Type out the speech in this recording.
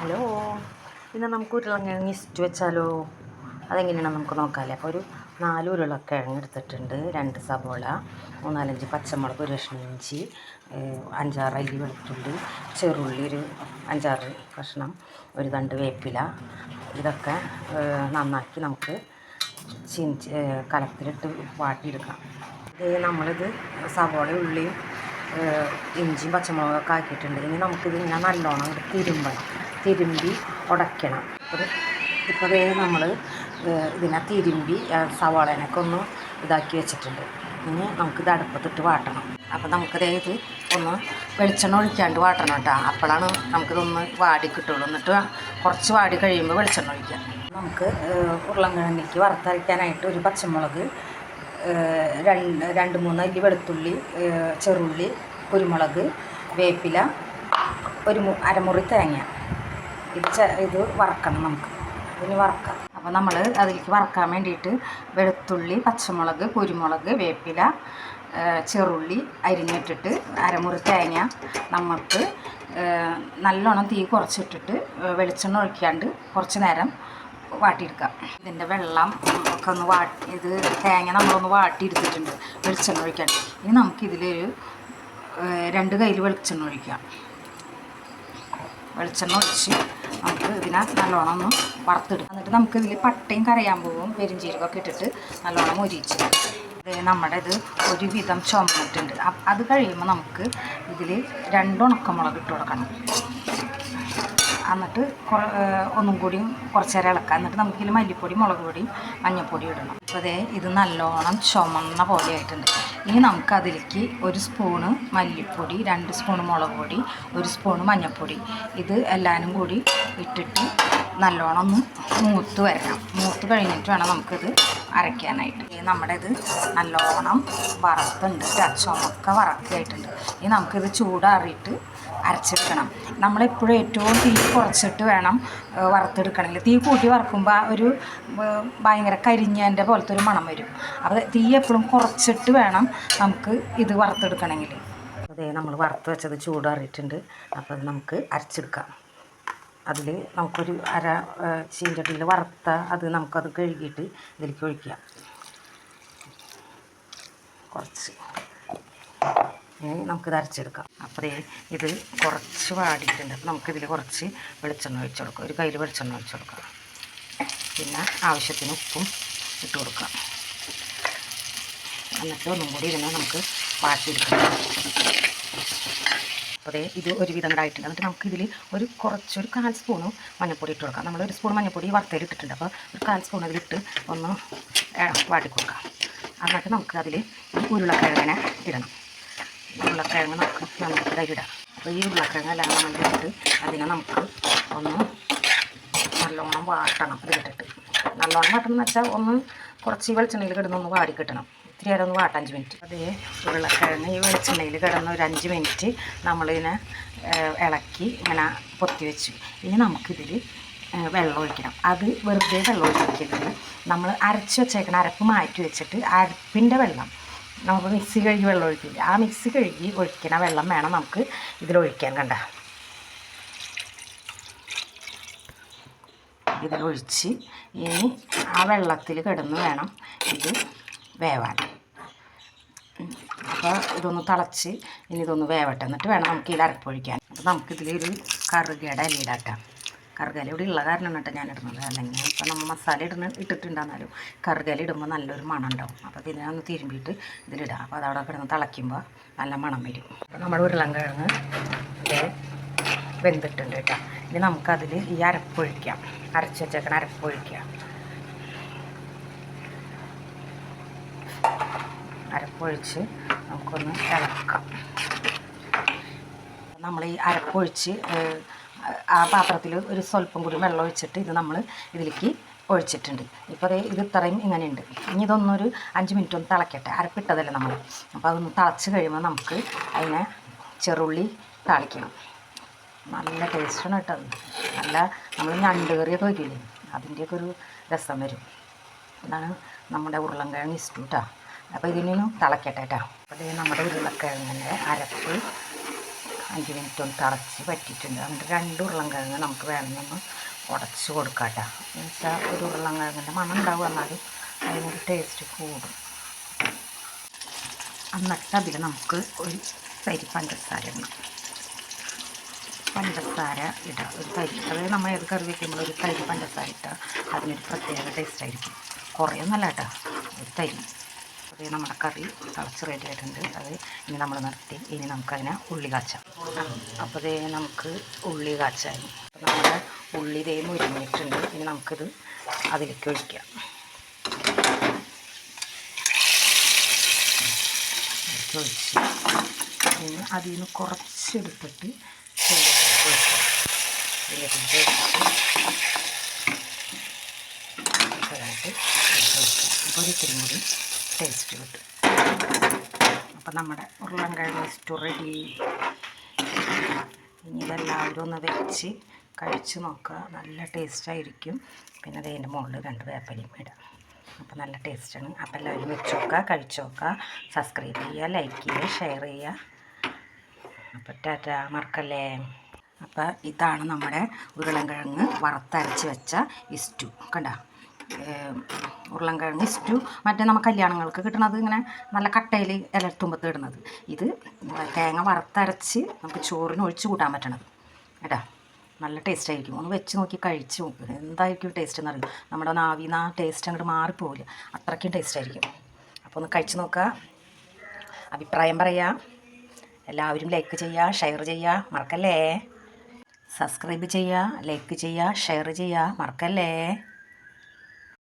Hello. ഇന്ന് നമുക്ക് ഉരുളക്കിഴങ്ങ് ഇസ്റ്റ് വെച്ചാലോ? അതെങ്ങനെയാണ് നമുക്ക് നോക്കാമല്ലേ അപ്പോൾ ഒരു നാല് ഉരുളക്കിഴങ്ങ് എടുത്തിട്ടുണ്ട്. രണ്ട് സബോള മൂന്നാലഞ്ച് പച്ചമുളക് ഒരു കഷ്ണം ഇഞ്ചി അഞ്ചാറ് അല്ലി വെളുത്തുള്ളി ചെറുള്ളി ഒരു അഞ്ചാറ് കഷ്ണം ഒരു തണ്ട് വേപ്പില. ഇതൊക്കെ നന്നാക്കി നമുക്ക് ഏഹ് കലത്തിലിട്ട് വാട്ടിയെടുക്കാം. ഇത് നമ്മളിത് സവോള ഉള്ളിയും ഇഞ്ചിയും പച്ചമുളകൊക്കെ ആക്കിയിട്ടുണ്ട്. ഇനി നമുക്കിത് ഇങ്ങനെ നല്ലോണം തിരുമ്പണം. തിരുമ്പി ഉടയ്ക്കണം. ഇപ്പോൾ വേഗം നമ്മൾ ഇതിനെ തിരുമ്പി സവാളേനൊക്കെ ഒന്ന് ഇതാക്കി വെച്ചിട്ടുണ്ട്. ഇനി നമുക്കിത് അടുപ്പത്തിട്ട് വാട്ടണം. അപ്പോൾ നമുക്ക് ഇത് ഒന്ന് വെളിച്ചെണ്ണ ഒഴിക്കാണ്ട് വാട്ടണം കേട്ടോ. അപ്പോഴാണ് നമുക്കിതൊന്ന് വാടി കിട്ടുള്ളൂ. എന്നിട്ട് കുറച്ച് വാടി കഴിയുമ്പോൾ വെളിച്ചെണ്ണ ഒഴിക്കാം. നമുക്ക് ഉരുളങ്കിഴങ്ങിക്ക് വറുത്തരയ്ക്കാനായിട്ട് ഒരു പച്ചമുളക് രണ്ട് രണ്ട് മൂന്ന് അല്ലി വെളുത്തുള്ളി ചെറുള്ളി കുരുമുളക് വേപ്പില ഒരു അരമുറി തേങ്ങ. ഇത് ഇത് വറക്കണം നമുക്ക്. ഇതിന് വറക്കാം. അപ്പോൾ നമ്മൾ അതിലേക്ക് വറക്കാൻ വേണ്ടിയിട്ട് വെളുത്തുള്ളി പച്ചമുളക് കുരുമുളക് വേപ്പില ചെറുള്ളി അരിഞ്ഞിട്ടിട്ട് അരമുറി തേങ്ങ നമുക്ക് നല്ലോണം തീ കുറച്ചിട്ടിട്ട് വെളിച്ചെണ്ണ ഒഴിക്കാണ്ട് കുറച്ച് നേരം വാട്ടിയെടുക്കാം. ഇതിന്റെ വെള്ളം ഒക്കെ ഒന്ന് വാട്ടി ഇത് തേങ്ങ നമ്മളൊന്ന് വാട്ടിയെടുത്തിട്ടുണ്ട് വെളിച്ചെണ്ണ ഒഴിക്കാണ്ട് ഇനി നമുക്കിതിലൊരു രണ്ട് കയ്യിൽ വെളിച്ചെണ്ണ ഒഴിക്കാം. വെളിച്ചെണ്ണ ഒഴിച്ച് നമുക്ക് ഇതിനെ നല്ലോണം ഒന്ന് വറുത്തെടുക്കാം. എന്നിട്ട് നമുക്ക് ഇതിൽ പട്ടയും കറിയാൻ പോകും പെരിഞ്ചീരകമൊക്കെ ഇട്ടിട്ട് നല്ലോണം ഒരിച്ച് നമ്മുടെ ഇത് ഒരുവിധം ചുമന്നിട്ടുണ്ട്. അത് കഴിയുമ്പോൾ നമുക്ക് ഇതിൽ രണ്ട് ഉണക്കമുളക് ഇട്ട് കൊടുക്കണം. എന്നിട്ട് ഒന്നും കൂടിയും കുറച്ച് നേരം ഇളക്കുക. എന്നിട്ട് നമുക്ക് ഇതിൽ മല്ലിപ്പൊടി മുളക് പൊടി മഞ്ഞൾപ്പൊടി ഇടണം. അപ്പോൾ അതേ ഇത് നല്ലോണം ചുമന്ന പോലെ ആയിട്ടുണ്ട്. ഇനി നമുക്ക് അതിലേക്ക് ഒരു സ്പൂണ് മല്ലിപ്പൊടി രണ്ട് സ്പൂണ് മുളക് പൊടി ഒരു സ്പൂണ് മഞ്ഞൾപ്പൊടി. ഇത് എല്ലാവരും കൂടി ഇട്ടിട്ട് നല്ലോണം ഒന്ന് മൂത്ത് വരണം. മൂത്ത് കഴിഞ്ഞിട്ട് വേണം നമുക്കിത് അരയ്ക്കാനായിട്ട്. ഈ നമ്മുടെ ഇത് നല്ലോണം വറുത്തുണ്ട് ചുമക്ക വറക്കായിട്ടുണ്ട് ഇനി നമുക്കിത് ചൂടാറിയിട്ട് അരച്ചെടുക്കണം. നമ്മളെപ്പോഴും ഏറ്റവും തീ കുറച്ചിട്ട് വേണം വറുത്തെടുക്കണമെങ്കിൽ. തീ കൂട്ടി വറക്കുമ്പോൾ ഒരു ഭയങ്കര കരിഞ്ഞതിന്റെ പോലത്തെ ഒരു മണം വരും. അപ്പോൾ തീ എപ്പോഴും കുറച്ചിട്ട് വേണം നമുക്ക് ഇത് വറുത്തെടുക്കണമെങ്കിൽ. അതെ നമ്മൾ വറുത്ത് വെച്ചത് ചൂടാറിയിട്ടുണ്ട്. അപ്പോൾ അത് നമുക്ക് അരച്ചെടുക്കാം. അതിൽ നമുക്കൊരു അര ചീഞ്ചട്ടിയിൽ വറുത്ത അത് നമുക്കത് കഴുകിയിട്ട് ഇതിലേക്ക് ഒഴിക്കാം കുറച്ച്. ഇനി നമുക്കിത് അരച്ചെടുക്കാം. അപ്പോൾ ഇത് കുറച്ച് വാടിയിട്ടുണ്ട്. അപ്പോൾ നമുക്കിതിൽ കുറച്ച് വെളിച്ചെണ്ണ ഒഴിച്ചു കൊടുക്കാം. ഒരു കയ്യിൽ വെളിച്ചെണ്ണ ഒഴിച്ചു കൊടുക്കാം. പിന്നെ ആവശ്യത്തിന് ഉപ്പും ഇട്ട് കൊടുക്കാം. എന്നിട്ട് ഒന്നും കൂടി ഇതിനെ നമുക്ക് വാട്ടിയെടുക്കാം. അപ്പോൾ ഇത് ഒരുവിധം കൂടെ ആയിട്ടുണ്ട് എന്നിട്ട് നമുക്കിതിൽ ഒരു കുറച്ചൊരു കാൽ സ്പൂണ് മഞ്ഞൾപ്പൊടി ഇട്ട് കൊടുക്കാം. നമ്മൾ ഒരു സ്പൂൺ മഞ്ഞൾപ്പൊടി വറുത്തേൽ ഇട്ടിട്ടുണ്ട്. അപ്പോൾ ഒരു കാൽ സ്പൂൺ അതിലിട്ട് ഒന്ന് വാട്ടി കൊടുക്കാം. എന്നിട്ട് നമുക്ക് അതിൽ ഉരുളക്കിഴങ്ങനെ ഇടണം. ഉരുളക്കിഴങ്ങ് നമുക്ക് നമുക്ക് ഇടാം. അപ്പോൾ ഈ ഉരുളക്കിഴങ്ങ് എല്ലാം നമ്മളിട്ട് അതിനെ നമുക്ക് ഒന്ന് നല്ലോണം വാട്ടണം. ഇതിലിട്ടിട്ട് നല്ലോണം വാട്ടണം എന്ന് വെച്ചാൽ ഒന്ന് കുറച്ച് ഈ വെളിച്ചെണ്ണയിൽ കിടന്നൊന്ന് വാടി കിട്ടണം. ഇത്തിരി നേരം ഒന്ന് വാട്ട അഞ്ച് മിനിറ്റ്. അതേ ഉരുളക്കിഴങ്ങ് ഈ വെളിച്ചെണ്ണയിൽ കിടന്ന് ഒരു അഞ്ച് മിനിറ്റ് നമ്മളിതിനെ ഇളക്കി ഇങ്ങനെ പൊത്തി വെച്ചു. ഇനി നമുക്കിതിൽ വെള്ളം ഒഴിക്കണം. അത് വെറുതെ വെള്ളം ഒഴിക്കരുത് നമ്മൾ അരച്ച് വെച്ചേക്കണ അരപ്പ് മാറ്റി വെച്ചിട്ട് അരപ്പിന്റെ വെള്ളം നമുക്ക് മിക്സി കഴുകി വെള്ളം ഒഴിക്കില്ല? ആ മിക്സി കഴുകി ഒഴിക്കണ വെള്ളം വേണം നമുക്ക് ഇതിലൊഴിക്കാൻ കണ്ട. ഇതിലൊഴിച്ച് ഇനി ആ വെള്ളത്തിൽ കിടന്ന് വേണം ഇത് വേവാൻ. അപ്പോൾ ഇതൊന്ന് തിളച്ച് ഇനി ഇതൊന്ന് വേവട്ടെ. എന്നിട്ട് വേണം നമുക്ക് ഇതിൽ അരപ്പൊഴിക്കാൻ അപ്പോൾ നമുക്കിതിലൊരു കറുകയുടെ ഇല ഇടാട്ടാം കറുകയില ഇവിടെ ഉള്ള കാരണം കേട്ടോ ഞാൻ ഇടുന്നത് അല്ലെങ്കിൽ ഇപ്പോൾ നമ്മൾ മസാല ഇടുന്ന ഇട്ടിട്ടുണ്ടെന്നാലും കറുകയില ഇടുമ്പോൾ നല്ലൊരു മണം ഉണ്ടാവും അപ്പോൾ ഇതിനെ ഒന്ന് തിരുമ്പിയിട്ട് ഇതിലിടാം അപ്പോൾ അതവിടെ കിടന്ന് തിളയ്ക്കുമ്പോൾ നല്ല മണം വരും. അപ്പോൾ നമ്മുടെ ഉരുളൻകിഴങ്ങ് ഇത് വെന്തിട്ടുണ്ട് കേട്ടോ. ഇനി നമുക്കതിൽ ഈ അരപ്പൊഴിക്കാം അരച്ച് വെച്ചേക്കണ അരപ്പൊഴിക്കാം അരപ്പൊഴിച്ച് നമുക്കൊന്ന് ഇളക്കാം. നമ്മൾ ഈ അരപ്പൊഴിച്ച് ആ പാത്രത്തിൽ ഒരു സ്വല്പം കൂടി വെള്ളം ഒഴിച്ചിട്ട് ഇത് നമ്മൾ ഇതിലേക്ക് ഒഴിച്ചിട്ടുണ്ട്. ഇപ്പോൾ ഇത് ഇത്രയും ഇങ്ങനെയുണ്ട്. ഇനി ഇതൊന്നൊരു അഞ്ച് മിനിറ്റ് ഒന്ന് തിളക്കട്ടെ. അരപ്പിട്ടതല്ലേ നമ്മൾ അപ്പോൾ അതൊന്ന് തിളച്ച് കഴിയുമ്പോൾ നമുക്ക് അതിനെ ചെറുള്ളി താളിക്കണം. നല്ല ടേസ്റ്റാണ് കേട്ടോ നല്ല നമ്മൾ ഞണ്ട് കറിയൊക്കെ വയ്ക്കില്ലേ അതിന്റെയൊക്കെ ഒരു രസം വരും. അതാണ് നമ്മുടെ ഉരുളൻകിഴങ്ങ് ഇഷ്ടം കേട്ടോ അപ്പോൾ ഇതിനൊന്ന് തിളക്കട്ടെ കേട്ടോ. അപ്പോൾ ഇത് നമ്മുടെ ഉരുളക്കിഴങ്ങിന്റെ അരപ്പ് അഞ്ച് മിനിറ്റ് ഒന്ന് തിളച്ച് പറ്റിയിട്ടുണ്ട് എന്നിട്ട് രണ്ട് ഉരുളൻകിഴങ്ങ് നമുക്ക് വേണമെന്നൊന്ന് ഉടച്ച് കൊടുക്കാം കേട്ടോ. എന്ന് വെച്ചാൽ ഒരു ഉരുളൻകിഴങ്ങിന്റെ മണം ഉണ്ടാവും എന്നാലും അതിനൊരു ടേസ്റ്റ് കൂടും. എന്നിട്ട് അതിൽ നമുക്ക് ഒരു തരി പഞ്ചസാര ഇടണം. പഞ്ചസാര ഇടാം. ഒരു തരി. അതായത് നമ്മൾ ഏത് കറി വയ്ക്കുമ്പോൾ ഒരു തരി പഞ്ചസാര ഇട്ടാൽ അതിനൊരു പ്രത്യേക ടേസ്റ്റ് ആയിരിക്കും. കുറേ ഒന്നല്ല കേട്ടോ. ഒരു തരി. അത് നമ്മുടെ കറി തിളച്ച് റെഡി ആയിട്ടുണ്ട്. അത് ഇനി നമ്മൾ നിർത്തി. ഇനി നമുക്കതിനെ ഉള്ളി കാച്ചാം. അപ്പോൾ ഇതേ നമുക്ക് ഉള്ളി കാച്ചായി. അപ്പോൾ നമ്മുടെ ഉള്ളി ഇതേ മുരിഞ്ഞിട്ടുണ്ട്. ഇനി നമുക്കിത് അതിലേക്ക് ഒഴിക്കാം. ഒഴിച്ച് പിന്നെ അതിൽ നിന്ന് കുറച്ചെടുത്തിട്ട് ഇപ്പോൾ ഒഴിക്കാം. ഇതിലേക്ക് ഒഴിച്ച് അപ്പോൾ ഒരു കൂടി ടേസ്റ്റ് കിട്ടും. അപ്പം നമ്മുടെ ഉരുളൻകിഴങ്ങ് സ്റ്റു റെഡി ഇനി ഇതെല്ലാവരും ഒന്ന് വെച്ച് കഴിച്ച് നോക്കുക. നല്ല ടേസ്റ്റായിരിക്കും പിന്നെ അതിന്റെ മുകളിൽ രണ്ട് വേപ്പലയും ഇടാം. അപ്പോൾ നല്ല ടേസ്റ്റാണ് അപ്പോൾ എല്ലാവരും വെച്ച് നോക്കുക കഴിച്ച് നോക്കുക. സബ്സ്ക്രൈബ് ചെയ്യുക ലൈക്ക് ചെയ്യുക ഷെയർ ചെയ്യുക. അപ്പോൾ ടാറ്റ മറക്കല്ലേ? അപ്പോൾ ഇതാണ് നമ്മുടെ ഉരുളൻകിഴങ്ങ് വറുത്തരച്ച് വെച്ച ഇസ്റ്റു കണ്ട? ഉരുളൻകിഴങ്ങ് ഇസ്റ്റു മറ്റേ നമ്മൾ കല്യാണങ്ങൾക്ക് കിട്ടണത് ഇങ്ങനെ നല്ല കട്ടയിൽ ഇലത്തുമ്പത്ത് ഇടുന്നത്. ഇത് തേങ്ങ വറുത്തരച്ച് നമുക്ക് ചോറിന് ഒഴിച്ച് കൂട്ടാൻ പറ്റണത്. കേട്ടാ? നല്ല ടേസ്റ്റ് ആയിരിക്കും. ഒന്ന് വെച്ച് നോക്കി കഴിച്ച് നോക്ക്. എന്തായിരിക്കും ടേസ്റ്റ് എന്നറിയില്ല നമ്മുടെ നാവിൽ നിന്ന് ആ ടേസ്റ്റ് അങ്ങോട്ട് മാറിപ്പോവില്ല. അത്രയ്ക്കും ടേസ്റ്റ് ആയിരിക്കും. അപ്പോൾ ഒന്ന് കഴിച്ച് നോക്കുക അഭിപ്രായം പറയുക എല്ലാവരും ലൈക്ക് ചെയ്യുക ഷെയർ ചെയ്യുക മറക്കല്ലേ? സബ്സ്ക്രൈബ് ചെയ്യുക ലൈക്ക് ചെയ്യുക ഷെയർ ചെയ്യുക മറക്കല്ലേ?